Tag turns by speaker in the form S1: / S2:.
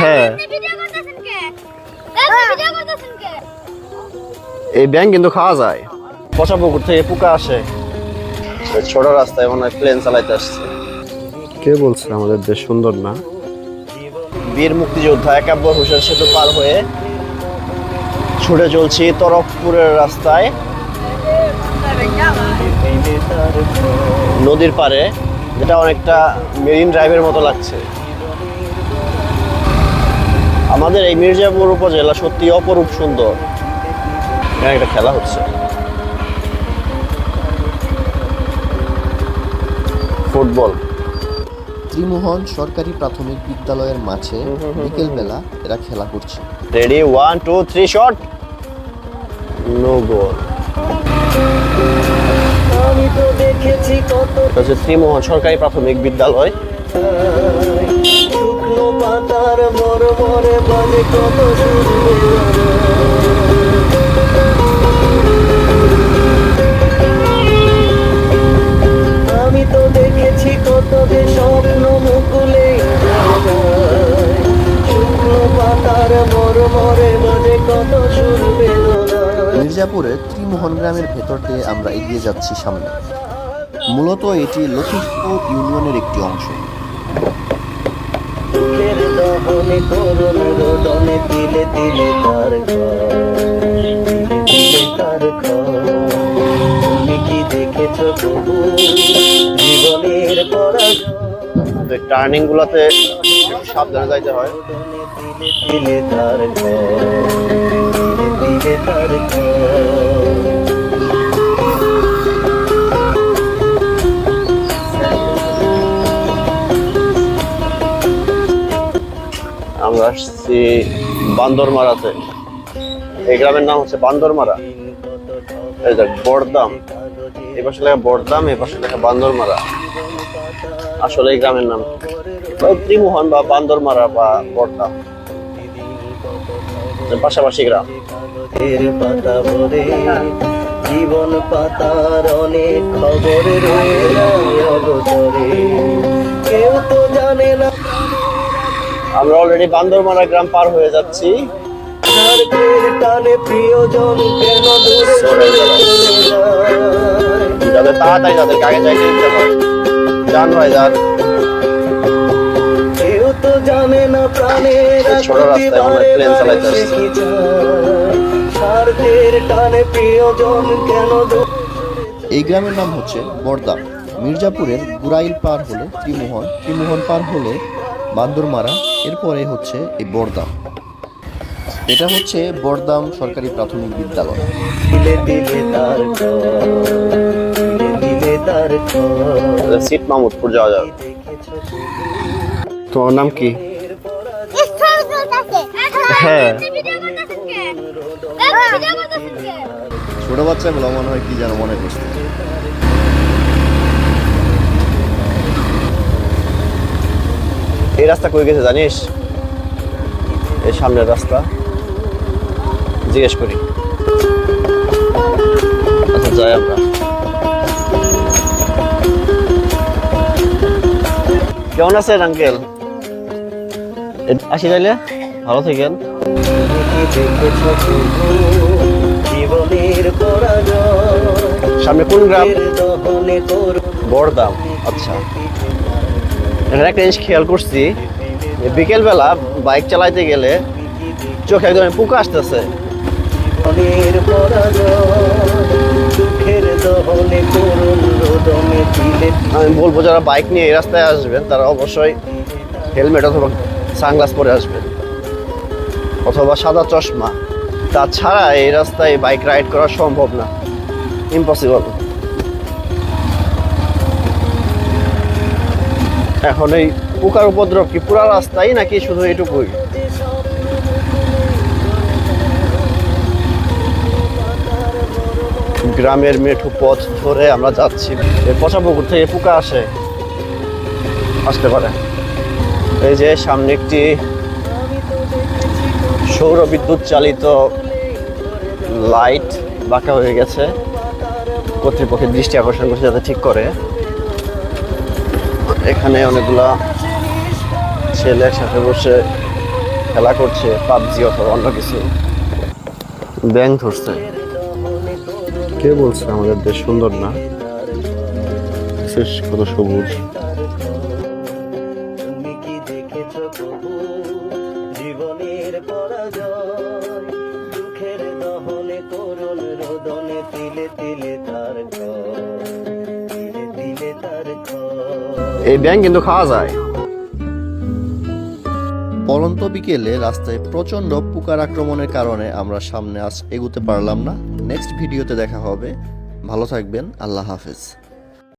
S1: হ্যাঁ।
S2: ভিডিও করতেছেন কে? আপনি ভিডিও করতেছেন কে?
S1: এই ব্যাং কিন্তু খাওয়া যায়। পচা পুকুর থেকে পোকা আসে। ছোট রাস্তায় মনে হয় প্লেন চালাইতে আসছে। কে বলছে আমাদের দেশ সুন্দর না? বীর মুক্তিযোদ্ধা একাব্বর হোসেন সেতু পার হয়ে ছুটে চলছি তরফপুরের রাস্তায়। নদীর পারে যেটা অনেকটা মেরিন ড্রাইভের মতো লাগছে। আমাদের এই মির্জাপুর উপজেলা সত্যি অপরূপ সুন্দর। এখানে একটা খেলা হচ্ছে। ফুটবল।
S3: ত্রিমোহন সরকারি প্রাথমিক বিদ্যালয়ের মাঠে বিকেলবেলা এরা খেলা করছে।
S1: Ready one two three shot no goal
S4: আমি তো দেখেছি কত
S1: হচ্ছে ত্রিমোহন সরকারি প্রাথমিক বিদ্যালয়।
S4: পাতার মরে মরে বাজে কত সুর আমি তো দেখেছি কত যে স্বপ্ন মুকুলে শুকনো পাতার মরে মরে বাজে কত সুর
S3: মির্জাপুরের ত্রিমোহন গ্রামের ভেতর দিয়ে আমরা এগিয়ে যাচ্ছি সামনে। মূলত এটি লতিফপুর ইউনিয়নের একটি অংশ।
S4: দহনে করুণ রোদনে তিলে তিলে তার তিলে তার তুমি কি দেখেছ জীবনের পরাজয়?
S1: টার্নিং গুলাতে একটু সাবধানে যাইতে হয়।
S4: তিলে তিলে তার তিলে তার
S1: আসছি বান্দরমারাতে। এই গ্রামের নাম হচ্ছে বান্দরমারা। এই দেখ বড়দাম। এই পাশে লেখা বড়দাম, এই পাশে লেখা বান্দরমারা। আসলে এই গ্রামের নাম ত্রিমোহন বা বান্দরমারা বা বড়দাম। পাশাপাশি গ্রাম।
S4: জীবন পাতার অনেক খবর কেউ তো জানে না
S1: আমরা অলরেডি বান্দরমারা গ্রাম পার হয়ে যাচ্ছি।
S4: স্বার্থের টানে প্রিয়জন কেন দূরে
S1: যাদের তাড়াতাড়ি তাদেরকে আগে যাইতে যান ভাই যান।
S4: কেউ তো জানে না প্রাণের
S1: এই ছোট রাস্তায় আমরা প্লেন চালাইতে
S4: স্বার্থের টানে প্রিয়জন কেন দূরে
S3: এই গ্রামের নাম হচ্ছে বড়দাম মির্জাপুরের গুরাইল পার হলে ত্রিমোহন। ত্রিমোহন পার হলে বান্দরমারা। এরপরে হচ্ছে এই বড়দাম এটা হচ্ছে বড়দাম সরকারি প্রাথমিক বিদ্যালয়।
S1: সিট মাহমুদপুর যাওয়া যাবে তোমার নাম কি? হ্যাঁ।
S2: কে?
S3: ছোট বাচ্চাগুলো মনে হয় কি যেন মনে করছে।
S1: এই রাস্তা কই গেছে জানিস? এই সামনের রাস্তা। জিজ্ঞেস করি। আচ্ছা যাই আমরা। কেমন আছেন আঙ্কেল? আসি তাইলে? ভালো থাকেন। সামনে কোন গ্রাম? বড়দাম আচ্ছা। এখানে একটা জিনিস খেয়াল করছি বিকেলবেলা বাইক চালাইতে গেলে চোখে একদম পোকা আসতেছে। আমি বলব যারা বাইক নিয়ে এই রাস্তায় আসবেন তারা অবশ্যই হেলমেট অথবা সানগ্লাস পরে আসবেন। অথবা সাদা চশমা। তাছাড়া এই রাস্তায় বাইক রাইড করা সম্ভব না। ইম্পসিবল এখন এই পোকার উপদ্রব কি পুরা রাস্তায় নাকি শুধু এটুকুই গ্রামের মেঠু পথ ধরে আমরা যাচ্ছি। পচা পুকুর থেকে পোকা আসে। আসতে পারে। এই যে সামনে একটি সৌর বিদ্যুৎ চালিত লাইট বাঁকা হয়ে গেছে। কর্তৃপক্ষের দৃষ্টি আকর্ষণ করছে যাতে ঠিক করে। এখানে অনেকগুলা ছেলে একসাথে বসে
S4: খেলা করছে, পাবজি অথবা অন্য কিছু। ব্যাং ধরছে। কে বলছে আমাদের দেশ সুন্দর না? কত সবুজ। এই ব্যাং কিন্তু খাওয়া যায়।
S3: পরন্ত বিকেলে রাস্তায় প্রচণ্ড পোকার আক্রমণের কারণে আমরা সামনে আজ এগুতে পারলাম না। নেক্সট ভিডিওতে দেখা হবে। ভালো থাকবেন। আল্লাহ হাফেজ।